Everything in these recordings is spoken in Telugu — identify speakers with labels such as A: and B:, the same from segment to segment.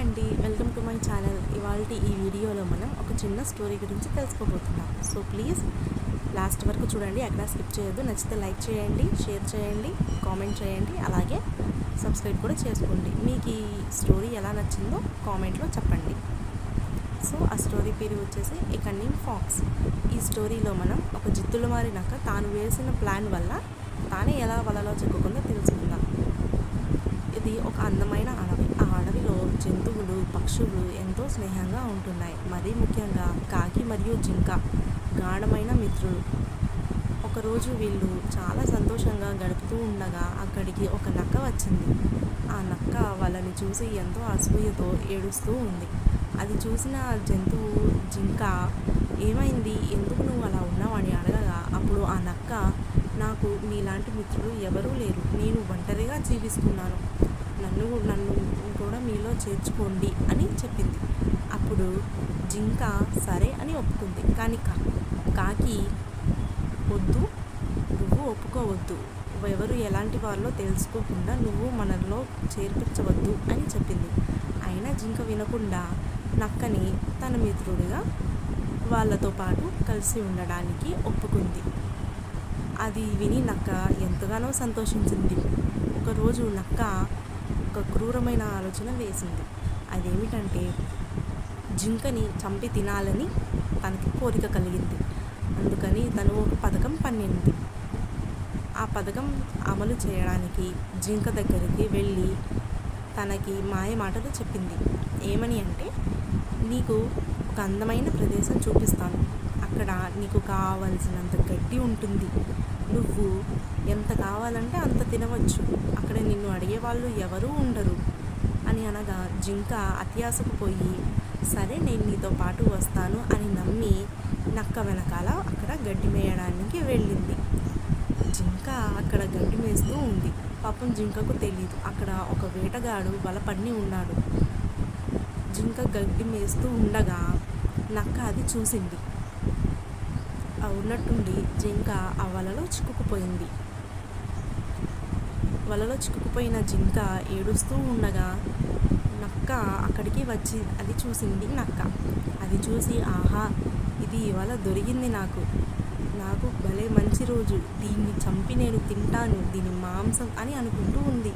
A: అండి. వెల్కమ్ టు మై ఛానల్ ఇవాళ ఈ వీడియోలో మనం ఒక చిన్న స్టోరీ గురించి తెలుసుకోబోతున్నాం. సో ప్లీజ్ లాస్ట్ వరకు చూడండి. ఎక్కడ స్కిప్ చేయొద్దు. నచ్చితే లైక్ చేయండి షేర్ చేయండి కామెంట్ చేయండి. అలాగే సబ్స్క్రైబ్ కూడా చేసుకోండి. మీకు ఈ స్టోరీ ఎలా నచ్చిందో కామెంట్లో చెప్పండి. సో ఆ స్టోరీ పేరు వచ్చేసి ఏ కన్నింగ్ ఫాక్స్ ఈ స్టోరీలో మనం ఒక జిత్తులు మారినాక తాను వేసిన ప్లాన్ వల్ల తానే ఎలా వలలో చిక్కుకుందో తెలుసుకుందాం. ఇది ఒక అందమైన అడవి. ఆ అడవిలో జంతువులు పక్షులు ఎంతో స్నేహంగా ఉంటున్నాయి. మరీ ముఖ్యంగా కాకి మరియు జింక గాఢమైన మిత్రులు. ఒకరోజు వీళ్ళు చాలా సంతోషంగా గడుపుతూ ఉండగా అక్కడికి ఒక నక్క వచ్చింది. ఆ నక్క వాళ్ళని చూసి ఎంతో అసూయతో ఏడుస్తూ ఉంది. అది చూసిన జంతువు జింక ఏమైంది? ఎందుకు నువ్వు అలా ఉన్నావు? అని అడగగా అప్పుడు ఆ నక్క నాకు నీలాంటి మిత్రులు ఎవరూ లేరు. నేను ఒంటరిగా జీవిస్తున్నాను. నన్ను నన్ను కూడా మీలో చేర్చుకోండి అని చెప్పింది. అప్పుడు జింక సరే అని ఒప్పుకుంది. కానీ కా కాకి వద్దు. నువ్వు ఒప్పుకోవద్దు. ఎవరు ఎలాంటి వాళ్ళో తెలుసుకోకుండా నువ్వు మనలో చేర్పించవద్దు అని చెప్పింది. అయినా జింక వినకుండా నక్కని తన మిత్రుడిగా వాళ్ళతో పాటు కలిసి ఉండడానికి ఒప్పుకుంది. అది విని నక్క ఎంతగానో సంతోషించింది. ఒకరోజు నక్క ఒక క్రూరమైన ఆలోచన వేసింది. అదేమిటంటే జింకని చంపి తినాలని తనకి కోరిక కలిగింది. అందుకని తను ఒక పథకం పన్నింది. ఆ పథకం అమలు చేయడానికి జింక దగ్గరికి వెళ్ళి తనకి మాయ మాటలు చెప్పింది. ఏమని అంటే నీకు ఒక అందమైన ప్రదేశం చూపిస్తాను. అక్కడ నీకు కావలసినంత గడ్డి ఉంటుంది. నువ్వు ఎంత కావాలంటే అంత తినవచ్చు. అక్కడ నిన్ను అడిగే వాళ్ళు ఎవరూ ఉండరు. అని అనగా జింక అత్యాసకు పోయి సరే నేను నీతో పాటు వస్తాను అని నమ్మి నక్క వెనకాల అక్కడ గడ్డి మేయడానికి వెళ్ళింది. జింక అక్కడ గడ్డి మేస్తూ ఉంది. పాపం జింకకు తెలియదు అక్కడ ఒక వేటగాడు వల ఉన్నాడు. జింక గడ్డి మేస్తూ ఉండగా నక్క అది చూసింది. ఉన్నట్టుండి జింక ఆ వలలో చిక్కుకుపోయింది. వలలో చిక్కుకుపోయిన జింక ఏడుస్తూ ఉండగా నక్క అక్కడికి వచ్చి అది చూసింది నక్క. అది చూసి ఆహా ఇది ఇవాళ దొరికింది నాకు. నాకు భలే మంచి రోజు. దీన్ని చంపి నేను తింటాను. దీని మాంసం అని అనుకుంటూ ఉంది.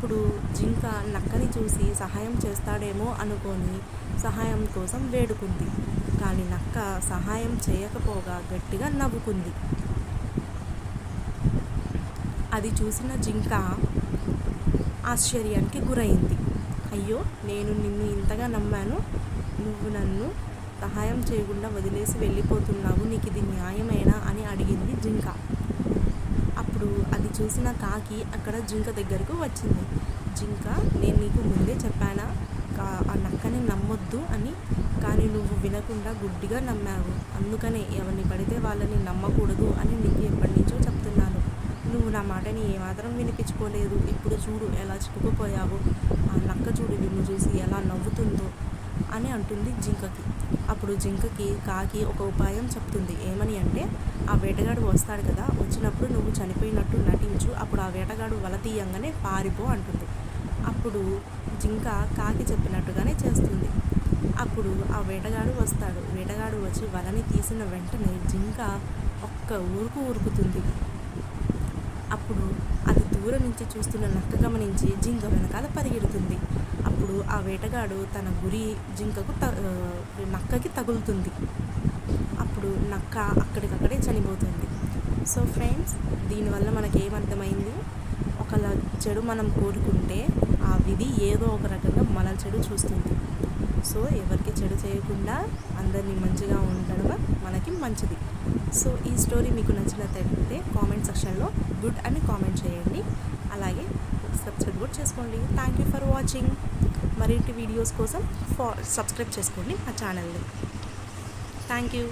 A: అప్పుడు జింక నక్కని చూసి సహాయం చేస్తాడేమో అనుకొని సహాయం కోసం వేడుకుంది. కానీ నక్క సహాయం చేయకపోగా గట్టిగా నవ్వుకుంది. అది చూసిన జింక ఆశ్చర్యానికి గురైంది. అయ్యో నేను నిన్ను ఇంతగా నమ్మాను. నువ్వు నన్ను సహాయం చేయకుండా వదిలేసి వెళ్ళిపోతున్నావు. నీకు ఇది న్యాయమేనా అని అడిగింది జింక. చూసిన కాకి అక్కడ జింక దగ్గరకు వచ్చింది. జింక నేను నీకు ముందే చెప్పానా? కా ఆ నక్కని నమ్మొద్దు అని. కానీ నువ్వు వినకుండా గుడ్డిగా నమ్మావు. అందుకనే ఎవరిని పడితే వాళ్ళని నమ్మకూడదు అని నీకు ఎప్పటి నుంచో చెప్తున్నాను. నువ్వు నా మాటని ఏమాత్రం వినిపించుకోలేదు. ఇప్పుడు చూడు ఎలా చిక్కుకుపోయావు. ఆ నక్క చూడు నిన్ను చూసి ఎలా నవ్వుతుందో. అని అంటుంది జింకకి. అప్పుడు జింకకి కాకి ఒక ఉపాయం చెప్తుంది. ఏమని అంటే ఆ వేటగాడు వస్తాడు కదా వచ్చినప్పుడు నువ్వు చనిపోయినట్టు నటించు అప్పుడు ఆ వేటగాడు వల తీయంగానే పారిపో అంటుంది. అప్పుడు జింక కాకి చెప్పినట్టుగానే చేస్తుంది. అప్పుడు ఆ వేటగాడు వస్తాడు. వేటగాడు వచ్చి వలని తీసిన వెంటనే జింక ఒక్క ఊరుకు ఊరుకుతుంది. అప్పుడు అది దూరం నుంచి చూస్తున్న నక్క గమనించి జింక వెనకాల పరిగెడుతుంది. అప్పుడు ఆ వేటగాడు తన గురి జింకకు త నక్కకి తగులుతుంది. అప్పుడు నక్క అక్కడికక్కడే చనిపోతుంది. సో ఫ్రెండ్స్ దీనివల్ల మనకి ఏమర్థమైంది ఒకలా చెడు మనం కోరుకుంటే ఆ విధి ఏదో ఒక రకంగా మన చెడు చూస్తుంది. సో ఎవరికి చెడు చేయకుండా అందరినీ మంచిగా ఉండడం మనకి మంచిది. సో ఈ స్టోరీ మీకు నచ్చినట్లయితే కామెంట్ సెక్షన్లో గుడ్ అని కామెంట్ చేయండి. అలాగే సబ్స్క్రైబ్ కూడా చేసుకోండి. థ్యాంక్ యూ ఫర్ వాచింగ్ మరింటి వీడియోస్ కోసం ఫా సబ్స్క్రైబ్ చేసుకోండి మా ఛానల్ని. Thank you